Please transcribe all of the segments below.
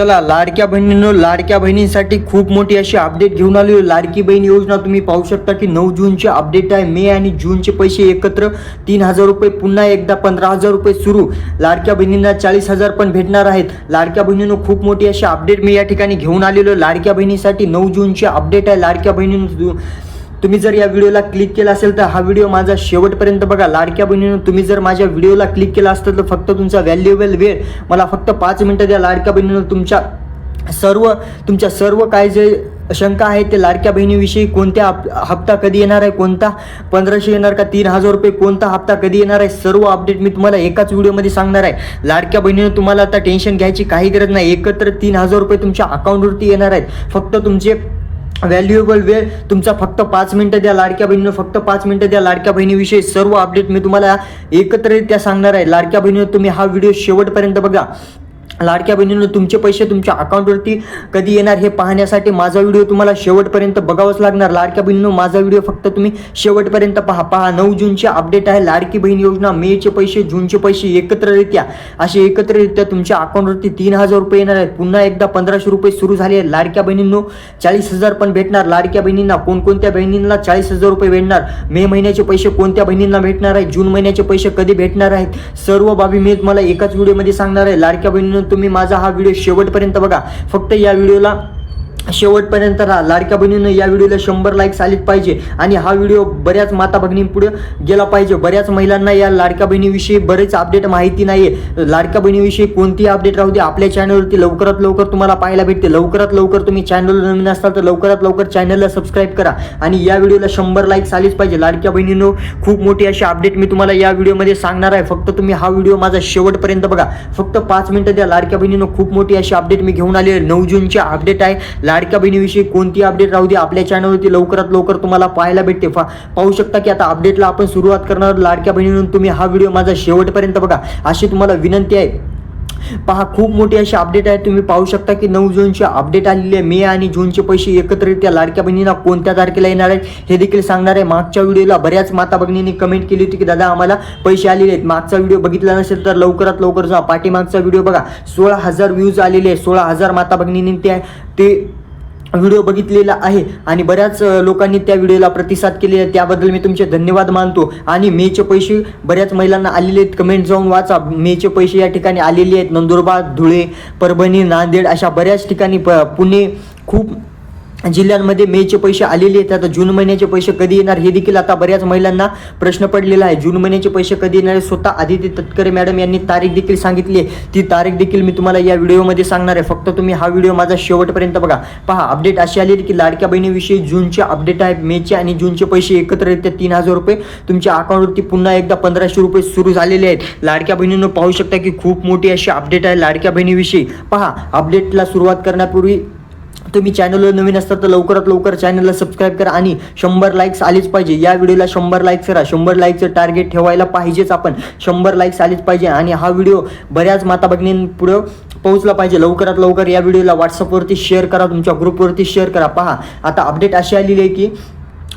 चला लाडक्या बहिणींनो लाडक्या बहिणींसाठी खूप मोठी अशी अपडेट घेऊन आली लाडकी बहीण योजना तुम्ही पाहू शकता की नऊ जूनचे अपडेट आहे. मे आणि जूनचे पैसे एकत्र तीन हजार रुपये पुन्हा एकदा पंधरा हजार रुपये सुरू. लाडक्या बहिणींना चाळीस हजार पण भेटणार आहेत. लाडक्या बहिणींनो खूप मोठी अशी अपडेट मी या ठिकाणी घेऊन आलेलो लाडक्या बहिणीसाठी नऊ जूनचे अपडेट आहे. लाडक्या बहिणींनो तुम्ही जर या व्हिडिओला क्लिक केला असेल तर हा व्हिडिओ माझा शेवटपर्यंत बघा. लाडक्या बहिणीनं तुम्ही जर माझ्या व्हिडिओला क्लिक केला असतं तर फक्त तुमचा व्हॅल्युएबल वेळ मला फक्त पाच मिनटं द्या. लाडक्या बहिणीनं तुमच्या सर्व तुमच्या सर्व काय जे शंका आहे ते लाडक्या बहिणीविषयी कोणत्या आप हप्ता कधी येणार आहे कोणता? पंधराशे येणार का तीन हजार रुपये? कोणता हप्ता कधी येणार आहे? सर्व अपडेट मी तुम्हाला एकाच व्हिडिओमध्ये सांगणार आहे. लाडक्या बहिणीनं तुम्हाला आता टेन्शन घ्यायची काही गरज नाही. एकत्र तीन हजार रुपये तुमच्या अकाउंटवरती येणार आहेत. फक्त तुमचे व्हॅल्युएबल वेळ तुमचा फक्त पाच मिनटं द्या लाडक्या बहिणीनं फक्त पाच मिनटं द्या लाडक्या बहिणीविषयी सर्व अपडेट मी तुम्हाला एकत्रित्या सांगणार आहे. लाडक्या बहिणीनं तुम्ही हा व्हिडिओ शेवटपर्यंत बघा. लाडक्या बहिणीनं तुमचे पैसे तुमच्या अकाउंटवरती कधी येणार हे पाहण्यासाठी माझा व्हिडिओ तुम्हाला शेवटपर्यंत बघावाच लागणार. लाडक्या बहिणीनं माझा व्हिडिओ फक्त तुम्ही शेवटपर्यंत पहा. पहा नऊ जूनचे अपडेट आहे. लाडकी बहीण योजना मेचे पैसे जूनचे पैसे एकत्ररित्या असे एकत्ररित्या तुमच्या अकाउंटवरती तीन हजार रुपये येणार आहेत. पुन्हा एकदा पंधराशे रुपये सुरू झाले आहेत. लाडक्या बहिणींनो चाळीस हजार पण भेटणार. लाडक्या बहिणींना कोणकोणत्या बहिणींना चाळीस हजार रुपये भेटणार? मे महिन्याचे पैसे कोणत्या बहिणींना भेटणार आहेत? जून महिन्याचे पैसे कधी भेटणार आहेत? सर्व बाबी मी तुम्हाला एकाच व्हिडिओमध्ये सांगणार आहे. लाडक्या बहिणीनं तुम्ही माझा हा व्हिडिओ शेवटपर्यंत बघा. फक्त या व्हिडिओला शेवटपर्यंत राहा. लाडक्या बहिणीनं या व्हिडिओला शंभर लाईक्स आलीच पाहिजे आणि हा व्हिडिओ बऱ्याच माता भगिनींपुढे गेला पाहिजे. बऱ्याच महिलांना या लाडक्या बहिणीविषयी बरेच अपडेट माहिती नाही आहे लाडक्या बहिणीविषयी कोणतीही अपडेट राहू दे आपल्या चॅनलवरती लवकरात लवकर तुम्हाला पाहायला भेटते. लवकरात लवकर तुम्ही चॅनल नवीन असाल तर लवकरात लवकर चॅनलला सबस्क्राईब करा आणि या व्हिडिओला शंभर लाईक्स आलीच पाहिजे. लाडक्या बहिणीनं खूप मोठी अशी अपडेट मी तुम्हाला या व्हिडिओमध्ये सांगणार आहे. फक्त तुम्ही हा व्हिडिओ माझा शेवटपर्यंत बघा. फक्त पाच मिनिटं द्या. लाडक्या बहिणीनं खूप मोठी अशी अपडेट मी घेऊन आली आहे. नऊ जूनची अपडेट आहे. लाडक्या बहिणीविषयी कोणती अपडेट राहू दे आपल्या चॅनलवरती लवकरात लवकर तुम्हाला पाहायला भेटते. फा पाहू शकता की आता अपडेटला आपण सुरुवात करणार लाडक्या बहिणीनं तुम्ही हा व्हिडिओ माझा शेवटपर्यंत बघा. अशी तुम्हाला विनंती आहे. पहा खूप मोठी अशी अपडेट आहे. तुम्ही पाहू शकता की नऊ जूनचे अपडेट आलेली आहे. मे आणि जूनचे पैसे एकत्रित्या लाडक्या बहिणींना कोणत्या तारखेला येणार आहेत हे देखील सांगणार आहे. मागच्या व्हिडिओला बऱ्याच माता भगिनींनी कमेंट केली होती की दादा आम्हाला पैसे आलेले आहेत. मागचा व्हिडिओ बघितला नसेल तर लवकरात लवकर जा. पाठीमागचा व्हिडिओ बघा. सोळा हजार व्ह्यूज आलेले आहे. सोळा हजार माता भगिनींनी ते व्हिडिओ बघितलेला आहे आणि बऱ्याच लोकांनी त्या व्हिडिओला प्रतिसाद केले आहे. त्याबद्दल मी तुमचे धन्यवाद मानतो. आणि मेचे पैसे बऱ्याच महिलांना आलेले आहेत. कमेंट जाऊन वाचा. मेचे पैसे या ठिकाणी आलेले आहेत. नंदुरबार धुळे परभणी नांदेड अशा बऱ्याच ठिकाणी प पुणे खूप जिल्ह्यांमध्ये मेचे पैसे आलेले आहेत. आता जून महिन्याचे पैसे कधी येणार हे देखील आता बऱ्याच महिलांना प्रश्न पडलेला आहे. जून महिन्याचे पैसे कधी येणार आहे स्वतः आदिती तटकरे मॅडम यांनी तारीख देखील सांगितली आहे. ती तारीख देखील मी तुम्हाला या व्हिडिओमध्ये सांगणार आहे. फक्त तुम्ही हा व्हिडिओ माझा शेवटपर्यंत बघा. पहा अपडेट अशी आली की लाडक्या बहिणीविषयी जूनचे अपडेट आहे मेचे आणि जूनचे पैसे एकत्ररित्या तीन हजार रुपये. तुमच्या अकाउंटवरती पुन्हा एकदा पंधराशे रुपये सुरू झालेले आहेत. लाडक्या बहिणीनं पाहू शकता की खूप मोठी अशी अपडेट आहे लाडक्या बहिणीविषयी. पहा अपडेटला सुरुवात करण्यापूर्वी तुम्ही चॅनलवर नवीन असतात तर लवकरात लवकर चॅनलला सबस्क्राईब करा आणि शंभर लाईक्स आलीच पाहिजे. या व्हिडिओला शंभर लाईक्स करा. शंभर लाईकचं टार्गेट ठेवायला पाहिजेच आपण. शंभर लाईक्स आलीच पाहिजे आणि हा व्हिडिओ बऱ्याच माता भगिनींपुढं पोहोचला पाहिजे. लवकरात लवकर या व्हिडिओला व्हॉट्सअपवरती शेअर करा तुमच्या ग्रुपवरती शेअर करा. पहा आता अपडेट अशी आलेली आहे की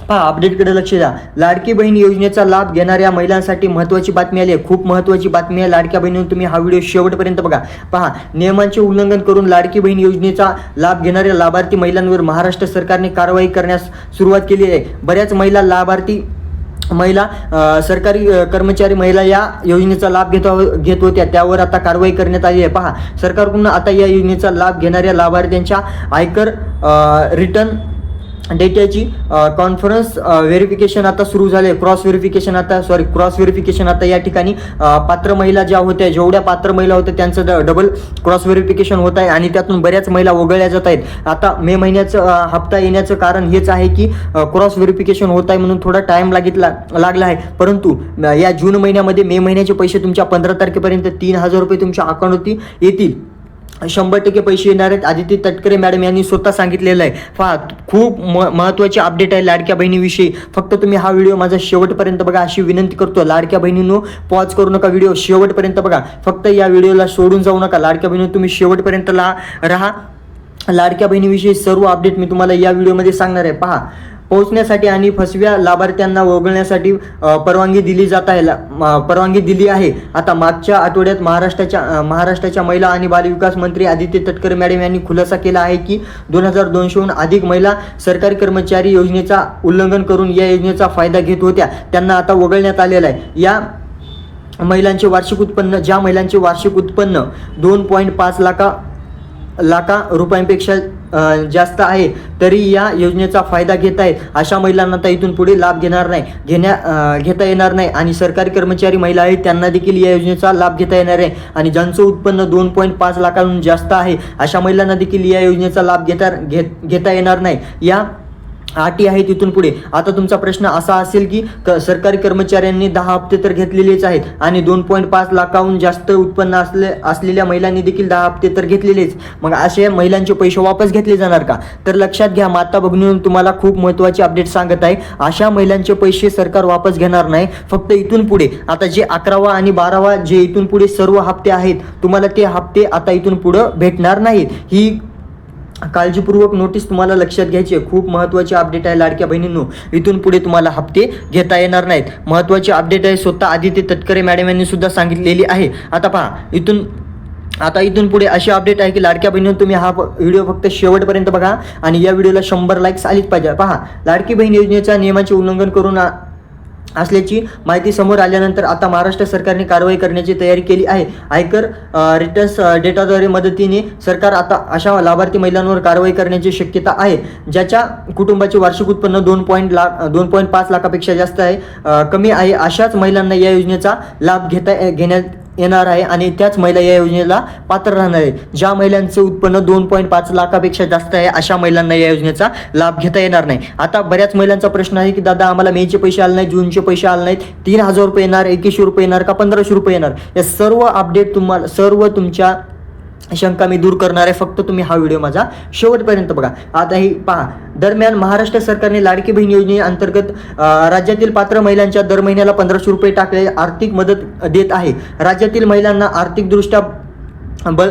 पहा अपडेटकडे लक्ष द्या. लाडकी बहीण योजनेचा लाभ घेणाऱ्या महिलांसाठी महत्त्वाची बातमी आली आहे. खूप महत्त्वाची बातमी आहे. लाडक्या बहिणीनं तुम्ही हा व्हिडिओ शेवटपर्यंत बघा. पहा नियमांचे उल्लंघन करून लाडकी बहीण योजनेचा लाभ घेणाऱ्या लाभार्थी महिलांवर महाराष्ट्र सरकारने कारवाई करण्यास सुरुवात केली आहे. बऱ्याच महिला लाभार्थी महिला सरकारी कर्मचारी महिला या योजनेचा लाभ घेत हो, घेत होत्या. त्यावर आता कारवाई करण्यात आली आहे. पहा सरकारकडून आता या योजनेचा लाभ घेणाऱ्या लाभार्थ्यांच्या आयकर रिटर्न डेटाची कॉन्फरन्स व्हेरिफिकेशन आता सुरू झाले क्रॉस व्हेरिफिकेशन आता सॉरी क्रॉस व्हेरिफिकेशन आता या ठिकाणी पात्र महिला ज्या होत्या जेवढ्या पात्र महिला होत्या त्यांचं ड- डबल क्रॉस व्हेरिफिकेशन होत आहे आणि त्यातून बऱ्याच महिला वगळल्या जात आहेत. आता मे महिन्याचं हप्ता येण्याचं कारण हेच आहे की क्रॉस व्हेरिफिकेशन होत आहे म्हणून थोडा टाइम लागितला लागला आहे. परंतु या जून महिन्यामध्ये मे महिन्याचे पैसे तुमच्या पंधरा तारखेपर्यंत तीन हजार रुपये तुमच्या अकाउंटवरती येतील. शंभर टक्के पैसे येणार आहेत. आदित्य तटकरे मॅडम यांनी स्वतः सांगितलेलं आहे. पहा खूप म महत्त्वाची अपडेट आहे लाडक्या बहिणीविषयी. फक्त तुम्ही हा व्हिडिओ माझा शेवटपर्यंत बघा अशी विनंती करतो. लाडक्या बहिणींनो पॉज करू नका व्हिडिओ शेवटपर्यंत बघा. फक्त या व्हिडिओला सोडून जाऊ नका. लाडक्या बहिणी तुम्ही शेवटपर्यंत ला राहा. लाडक्या बहिणीविषयी सर्व अपडेट मी तुम्हाला या व्हिडिओमध्ये सांगणार आहे. पहा पोहोचण्यासाठी आणि फसव्या लाभार्थ्यांना वगळण्यासाठी परवानगी दिली जात आहे. ला- परवानगी दिली आहे. आता मागच्या आठवड्यात महाराष्ट्राच्या महाराष्ट्राच्या महिला आणि बालविकास मंत्री आदित्य तटकरे मॅडम यांनी खुलासा केला आहे की दोन हजार दोनशेहून अधिक महिला सरकारी कर्मचारी योजनेचा उल्लंघन करून या योजनेचा फायदा घेत होत्या. त्यांना आता वगळण्यात आलेला आहे. या महिलांचे वार्षिक उत्पन्न ज्या महिलांचे वार्षिक उत्पन्न दोन पॉईंट पाच लाखा लाखा रुपयांपेक्षा जास्त आहे तरी या योजनेचा फायदा घेत आहेत. अशा महिलांना तर इथून पुढे लाभ घेणार नाही. घेण्या घेता येणार नाही आणि सरकारी कर्मचारी महिला आहेत त्यांना देखील या योजनेचा लाभ घेता येणार आहे. आणि ज्यांचं उत्पन्न दोन पॉईंट पाच लाखांहून जास्त आहे अशा महिलांना देखील या योजनेचा लाभ घेता घेत घेता येणार नाही. या आटी आहेत इथून पुढे. आता तुमचा प्रश्न असा असेल की क- सरकारी कर्मचाऱ्यांनी दहा हप्ते तर घेतलेलेच आहेत आणि दोन पॉईंट पाच लाखाहून जास्त उत्पन्न असले असलेल्या महिलांनी देखील दहा हप्ते तर घेतलेलेच. मग असे महिलांचे पैसे वापस घेतले जाणार का? तर लक्षात घ्या माता भगिनींनो तुम्हाला खूप महत्त्वाची अपडेट सांगत आहे. अशा महिलांचे पैसे सरकार वापस घेणार नाही फक्त इथून पुढे. आता जे अकरावा आणि बारावा जे इथून पुढे सर्व हप्ते आहेत तुम्हाला ते हप्ते आता इथून पुढं भेटणार नाहीत. ही काळजीपूर्वक नोटीस तुम्हाला लक्षात घ्यायची आहे. खूप महत्त्वाची अपडेट आहे लाडक्या बहिणींनो. इथून पुढे तुम्हाला हप्ते घेता येणार नाहीत. महत्त्वाची अपडेट आहे स्वतः आदित्य तटकरे मॅडम यांनी सुद्धा सांगितलेली आहे. आता पहा इथून आता इथून पुढे अशी अपडेट आहे की लाडक्या बहिणीनं तुम्ही हा व्हिडिओ फक्त शेवटपर्यंत बघा आणि या व्हिडिओला शंभर लाईक्स आलीच पाहिजे. पहा लाडकी बहीण योजनेच्या नियमाचे उल्लंघन करून असल्याची माहिती समोर आल्यानंतर आता महाराष्ट्र सरकारने कारवाई करण्याची तयारी केली आहे. आयकर रिटर्न्स डेटाद्वारे मदतीने सरकार आता अशा लाभार्थी महिलांवर कारवाई करण्याची शक्यता आहे. ज्याच्या कुटुंबाचे वार्षिक उत्पन्न दोन पॉईंट लाख दोन पॉईंट पाच लाखापेक्षा जास्त आहे कमी आहे. अशाच महिलांना या योजनेचा लाभ घेता घेण्यात येणार आहे आणि त्याच महिला या योजनेला पात्र राहणार आहे. ज्या महिलांचं उत्पन्न दोन पॉईंट पाच लाखापेक्षा जास्त आहे अशा महिलांना या योजनेचा लाभ घेता येणार नाही. आता बऱ्याच महिलांचा प्रश्न आहे की दादा आम्हाला मेचे पैसे आले नाही जूनचे पैसे आले नाहीत तीन हजार रुपये येणार एकवीसशे रुपये येणार का पंधराशे रुपये येणार? या सर्व अपडेट तुम्हाला सर्व तुमच्या शंका मी दूर करणार आहे. फक्त तुम्ही हा व्हिडिओ माझा शेवटपर्यंत बघा. आता ही पहा दरम्यान महाराष्ट्र सरकारने लाडकी बहीण योजनेअंतर्गत राज्यातील पात्र महिलांच्या दर महिन्याला पंधराशे रुपये टाकले आर्थिक मदत देत आहे. राज्यातील महिलांना आर्थिकदृष्ट्या बळ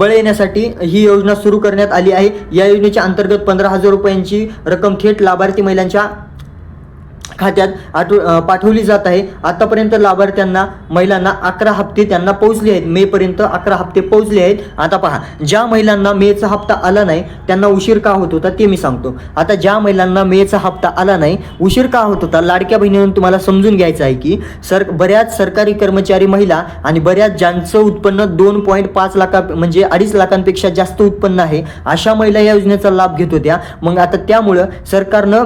बळ येण्यासाठी ही योजना सुरू करण्यात आली आहे. या योजनेच्या अंतर्गत पंधरा हजार रुपयांची रक्कम थेट लाभार्थी महिलांच्या खात्यात आठव पाठवली जात आहे. आतापर्यंत लाभार्थ्यांना महिलांना अकरा हप्ते त्यांना पोहोचले आहेत. मेपर्यंत अकरा हप्ते पोहोचले आहेत. आता पहा ज्या महिलांना मेचा हप्ता आला नाही त्यांना उशीर का होत होता ते मी सांगतो. आता ज्या महिलांना मेचा हप्ता आला नाही उशीर का होत होता? लाडक्या बहिणीनं तुम्हाला समजून घ्यायचं आहे की सर बऱ्याच सरकारी कर्मचारी महिला आणि बऱ्याच ज्यांचं उत्पन्न दोन पॉईंट पाच लाखा म्हणजे अडीच लाखांपेक्षा जास्त उत्पन्न आहे अशा महिला या योजनेचा लाभ घेत होत्या. मग आता त्यामुळं सरकारनं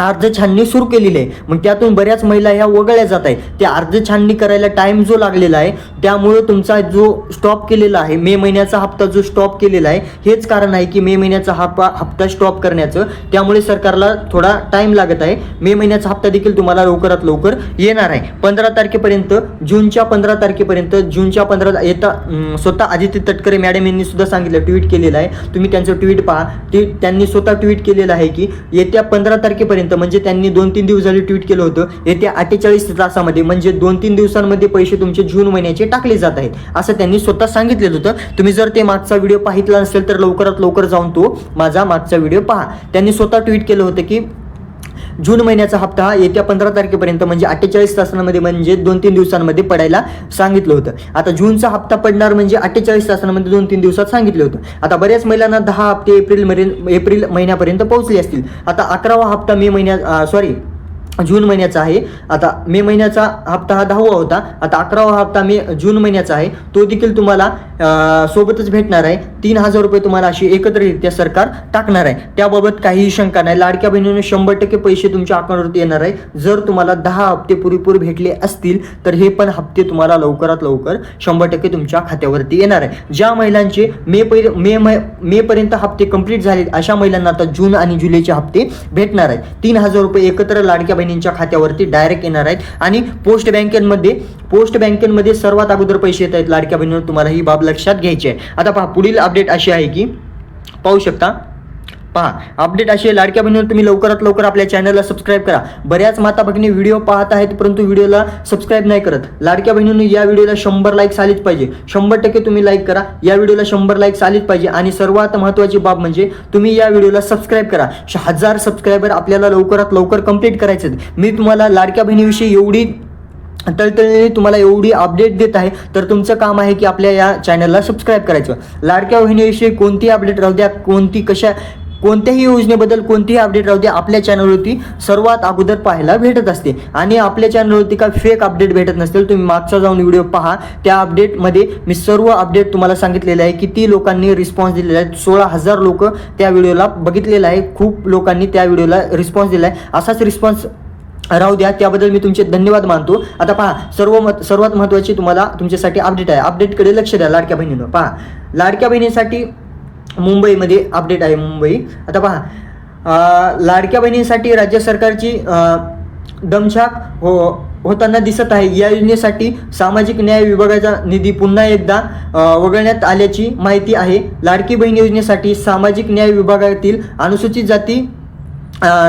अर्ज छाननी सुरू केलेली आहे. मग त्यातून बऱ्याच महिला ह्या वगळल्या जात आहेत. ते अर्ज छाननी करायला टाईम जो लागलेला आहे त्यामुळे तुमचा जो स्टॉप केलेला आहे मे महिन्याचा हप्ता जो स्टॉप केलेला आहे हेच कारण आहे की मे महिन्याचा हप्ता हप्ता स्टॉप करण्याचं त्यामुळे सरकारला थोडा टाईम लागत आहे. मे महिन्याचा हप्ता देखील तुम्हाला लवकरात लवकर येणार आहे. पंधरा तारखेपर्यंत जूनच्या पंधरा तारखेपर्यंत जूनच्या पंधरा येता स्वतः आदित्य तटकरे मॅडम यांनी सुद्धा सांगितलं ट्विट केलेलं आहे. तुम्ही त्यांचं ट्विट पहा. ते त्यांनी स्वतः ट्विट केलेलं आहे की येत्या पंधरा तारखेपर्यंत म्हणजे त्यांनी दोन तीन दिवस झाले ट्विट केलं होतं येत्या अठ्ठेचाळीस तासामध्ये म्हणजे दोन तीन दिवसांमध्ये पैसे तुमचे जून महिन्याचे टाकले जात आहेत. असं त्यांनी स्वतः सांगितलेलं होतं. तुम्ही जर ते मागचा व्हिडिओ पाहितला नसेल तर लवकरात लवकर जाऊन तो माझा मागचा व्हिडिओ पहा. त्यांनी स्वतः ट्विट केलं होतं की जून महिन्याचा हप्ता येत्या पंधरा तारखेपर्यंत म्हणजे अठ्ठेचाळीस तासांमध्ये म्हणजे दोन तीन दिवसांमध्ये पडायला सांगितलं होतं. आता जूनचा हप्ता पडणार म्हणजे अठ्ठेचाळीस तासांमध्ये दोन तीन दिवसात सांगितलं होतं. आता बऱ्याच महिलांना दहा हप्ते एप्रिल एप्रिल महिन्यापर्यंत पोहोचले असतील. आता अकरावा हप्ता मे महिन्यात सॉरी जून महिन्याचा आहे. आता मे महिन्याचा हप्ता हा दहावा होता. आता अकरावा हप्ता मे जून महिन्याचा आहे. तो देखील तुम्हाला सोबतच भेटणार आहे. तीन हजार रुपये तुम्हाला अशी एकत्रितरित्या सरकार टाकणार आहे. त्याबाबत काहीही शंका नाही. लाडक्या बहिणीने शंभर टक्के पैसे तुमच्या अकाउंटवरती येणार आहे. जर तुम्हाला दहा हप्ते पुरेपूर भेटले असतील तर हे पण हप्ते तुम्हाला लवकरात लवकर शंभर टक्के तुमच्या खात्यावरती येणार आहे. ज्या महिलांचे मे पै मे मे पर्यंत हप्ते कंप्लीट झाले अशा महिलांना आता जून आणि जुलैचे हप्ते भेटणार आहेत. तीन हजार रुपये एकत्र लाडक्या बहिणींच्या खात्यावरती डायरेक्ट येणार आहेत. आणि पोस्ट बँकेमध्ये पोस्ट बँकेमध्ये सर्वात अगोदर पैसे येत आहेत लाडक्या बहिणीवर तुम्हाला ही बाब लक्षात घ्यायची आहे. आता पहा पुढील अपडेट अशी आहे की पाहू शकता पहा अपडेट अशी लाडक्या बहिणीवर तुम्ही लवकरात लवकर आपल्या चॅनलला सबस्क्राईब करा. बऱ्याच माता भगिनी व्हिडिओ पाहत आहेत परंतु व्हिडिओला सबस्क्राईब नाही करत. लाडक्या बहिणींनी या व्हिडिओला शंभर लाईक्स आलीच पाहिजे. शंभर टक्के तुम्ही लाईक करा. या व्हिडिओला शंभर लाईक्स आलीच पाहिजे. आणि सर्वात महत्त्वाची बाब म्हणजे तुम्ही या व्हिडिओला सबस्क्राईब करा. श- हजार सबस्क्रायबर आपल्याला लवकरात लवकर कंप्लीट करायचे मी तुम्हाला लाडक्या बहिणीविषयी एवढी तळतळीने तुम्हाला एवढी अपडेट देत आहे तर तुमचं काम आहे की आपल्या या चॅनलला सबस्क्राईब करायचं. लाडक्या बहिणीविषयी कोणतीही अपडेट राहू द्या कोणती कशा कोणत्याही योजनेबद्दल कोणतीही अपडेट राहू द्या आपल्या चॅनलवरती सर्वात अगोदर पाहायला भेटत असते. आणि आपल्या चॅनलवरती काय फेक अपडेट भेटत नसतील तुम्ही मागचा जाऊन व्हिडिओ पहा. त्या अपडेटमध्ये मी सर्व अपडेट तुम्हाला सांगितलेले आहे किती लोकांनी रिस्पॉन्स दिलेला आहे. सोळा हजार लोक त्या व्हिडिओला बघितलेलं आहे. खूप लोकांनी त्या व्हिडिओला रिस्पॉन्स दिला आहे असाच रिस्पॉन्स राहू द्या. त्याबद्दल मी तुमचे धन्यवाद मानतो. आता पहा सर्व मत सर्वात महत्त्वाची तुम्हाला तुमच्यासाठी अपडेट आहे. अपडेटकडे लक्ष द्या लाडक्या बहिणीनं. पहा लाडक्या बहिणीसाठी मुंबईमध्ये अपडेट आहे मुंबई. आता पहा लाडक्या बहिणींसाठी राज्य सरकारची दमछाक हो होताना दिसत आहे. या योजनेसाठी सामाजिक न्याय विभागाचा निधी पुन्हा एकदा वगळण्यात आल्याची माहिती आहे. लाडकी बहीण योजनेसाठी सामाजिक न्याय विभागातील अनुसूचित जाती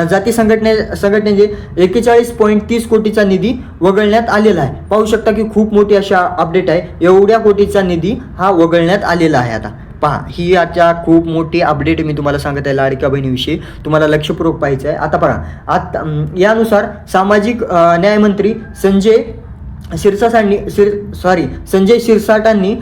जाती संघटने संघटनेचे एक्केचाळीस पॉईंट तीस कोटीचा निधी वगळण्यात आलेला आहे. पाहू शकता की खूप मोठी अशा अपडेट आहे. एवढ्या कोटीचा निधी हा वगळण्यात आलेला आहे आता. पहा ही आता खूप मोठी अपडेट मी तुम्हाला सांगत आहे लाडक्या बहिणीविषयी. तुम्हाला लक्षपूर्वक पाहायचं आहे. आता पहा आता यानुसार सामाजिक न्यायमंत्री संजय शिरसाटांनी शिर सॉरी संजय शिरसाटांनी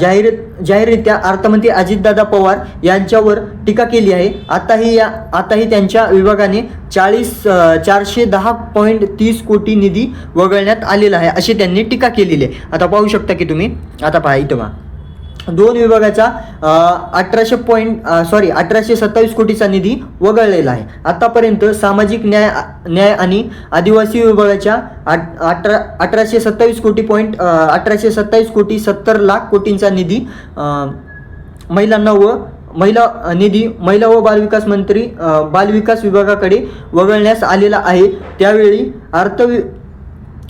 जाहीर जाहीररित्या अर्थमंत्री अजितदादा पवार यांच्यावर टीका केली आहे. आताही या आताही त्यांच्या विभागाने चाळीस चारशे दहा पॉईंट तीस कोटी निधी वगळण्यात आलेला आहे अशी त्यांनी टीका केलेली आहे. आता पाहू शकता की तुम्ही. आता पहा इथं दोन विभागाचा अठराशे पॉईंट सॉरी अठराशे सत्तावीस कोटीचा निधी वगळलेला आहे. आतापर्यंत सामाजिक न्याय न्याय आणि आदिवासी विभागाच्या अठरा अठराशे सत्तावीस कोटी पॉईंट अठराशे सत्तावीस कोटी सत्तर लाख कोटींचा निधी महिलांना व महिला निधी महिला व बालविकास मंत्री बालविकास विभागाकडे वगळण्यास आलेला आहे. त्यावेळी अर्थ वि-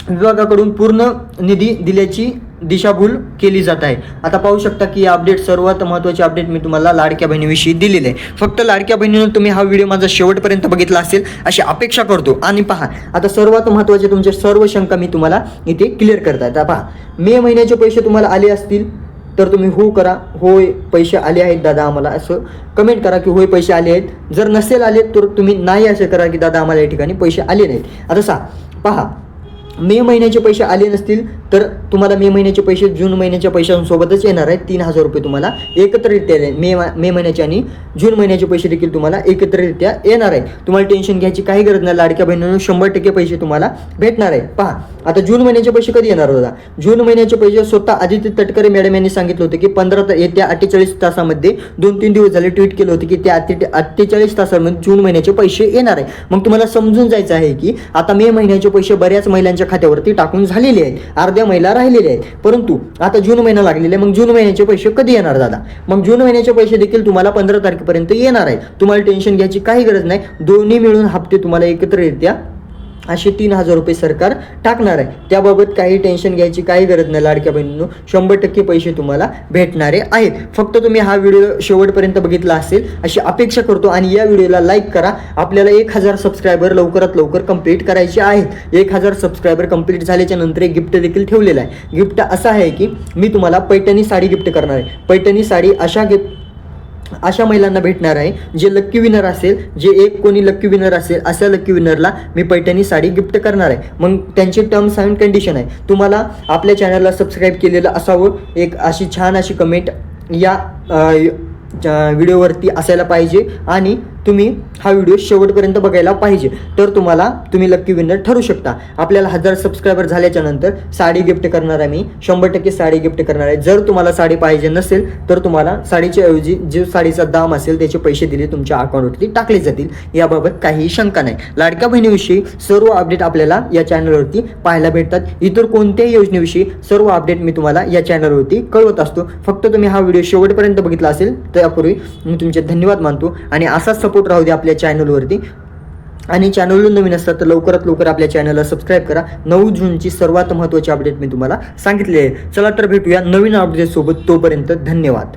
विभागाकडून पूर्ण निधी दिल्याची दिशाभूल केली जात आहे. आता पाहू शकता की या अपडेट सर्वात महत्त्वाचे अपडेट मी तुम्हाला लाडक्या बहिणीविषयी दिलेले आहे. फक्त लाडक्या बहिणीनं तुम्ही हा व्हिडिओ माझा शेवटपर्यंत बघितला असेल अशी अपेक्षा करतो. आणि पहा आता सर्वात महत्त्वाचे तुमचे सर्व शंका मी तुम्हाला इथे क्लिअर करत आहे. आता पहा मे महिन्याचे पैसे तुम्हाला आले असतील तर तुम्ही हो करा. होय पैसे आले आहेत दादा आम्हाला. असं कमेंट करा की होय पैसे आले आहेत. जर नसेल आले तर तुम्ही नाही असे करा की दादा आम्हाला या ठिकाणी पैसे आले नाहीत. आता सा पहा मे महिन्याचे पैसे आले नसतील तर तुम्हाला मे महिन्याचे पैसे जून महिन्याच्या पैशांसोबतच येणार आहेत. तीन हजार रुपये तुम्हाला एकत्रितरित्या मे मा- मे महिन्याचे आणि जून महिन्याचे पैसे देखील तुम्हाला एकत्रितरित्या येणार आहेत. तुम्हाला टेन्शन घ्यायची काही गरज नाही. लाडक्या बहिणीनं शंभर टक्के पैसे तुम्हाला भेटणार आहेत. पहा आता जून महिन्याचे पैसे कधी येणार होता? जून महिन्याचे पैसे स्वतः आदित्य तटकरे मॅडम यांनी सांगितलं होतं की पंधरा येत्या अठ्ठेचाळीस तासामध्ये दोन तीन दिवस झाले ट्विट केलं होतं की त्या अठ्ठेचाळीस तासामध्ये जून महिन्याचे पैसे येणार आहे मग तुम्हाला समजून जायचं आहे की आता मे महिन्याचे पैसे बऱ्याच महिलांच्या खात्यावरती टाकून झालेले आहेत. अर्ध्या महिला राहिलेले आहेत. परंतु आता जून महिना लागलेला आहे, मग जून महिन्याचे पैसे कधी येणार दादा? मग जून महिन्याचे पैसे देखील तुम्हाला पंधरा तारखेपर्यंत येणार आहेत. तुम्हाला टेन्शन घ्यायची काही गरज नाही. दोन्ही मिळून हप्ते तुम्हाला एकत्ररित्या असे तीन हजार रुपये सरकार टाकणार आहे. त्याबाबत काही टेन्शन घ्यायची काही गरज नाही लाडक्या बहिणींनो. शंभर टक्के पैसे तुम्हाला भेटणारे आहेत. फक्त तुम्ही हा व्हिडिओ शेवटपर्यंत बघितला असेल अशी अपेक्षा करतो आणि या व्हिडिओला लाईक करा. आपल्याला एक हजार सबस्क्रायबर लवकरात लवकर कंप्लीट करायचे आहेत. एक हजार सबस्क्रायबर कंप्लीट झाल्याच्यानंतर एक गिफ्ट देखील ठेवलेलं आहे. गिफ्ट असा आहे की मी तुम्हाला पैठणी साडी गिफ्ट करणार आहे. पैठणी साडी अशा गिफ्ट अशा महिलांना भेटणार आहे जे लक्की विनर असेल जे एक कोणी लक्की विनर असेल अशा लक्की विनरला मी पैठणी साडी गिफ्ट करणार आहे. मग त्यांची टर्म्स अँड कंडिशन आहे. तुम्हाला आपल्या चॅनलला सबस्क्राईब केलेलं असावं. एक अशी छान अशी कमेंट या व्हिडिओवरती असायला पाहिजे. आणि तुम्ही हा व्हिडिओ शेवटपर्यंत बघायला पाहिजे. तर तुम्हाला तुम्ही लक्की विनर ठरू शकता. आपल्याला हजार सबस्क्रायबर झाल्याच्यानंतर साडी गिफ्ट करणार आहे मी. शंभर टक्के साडी गिफ्ट करणार आहे. जर तुम्हाला साडी पाहिजे नसेल तर तुम्हाला साडीच्या ऐवजी जे साडीचा दाम असेल त्याचे पैसे दिले तुमच्या अकाउंटवरती टाकले जातील. याबाबत काहीही शंका नाही. लाडक्या बहिणीविषयी सर्व अपडेट आपल्याला या चॅनलवरती पाहायला भेटतात. इतर कोणत्याही योजनेविषयी सर्व अपडेट मी तुम्हाला या चॅनलवरती कळवत असतो. फक्त तुम्ही हा व्हिडिओ शेवटपर्यंत बघितला असेल त्यापूर्वी मी तुमचे धन्यवाद मानतो. आणि असाच सपोर्ट राहू दे आपल्या चॅनलवरती आणि चॅनलवर नवीन असतात तर लवकरात लवकर आपल्या चॅनलला सबस्क्राईब करा. नऊ जूनची सर्वात महत्त्वाची अपडेट मी तुम्हाला सांगितली आहे. चला तर भेटूया नवीन अपडेटसोबत तोपर्यंत धन्यवाद.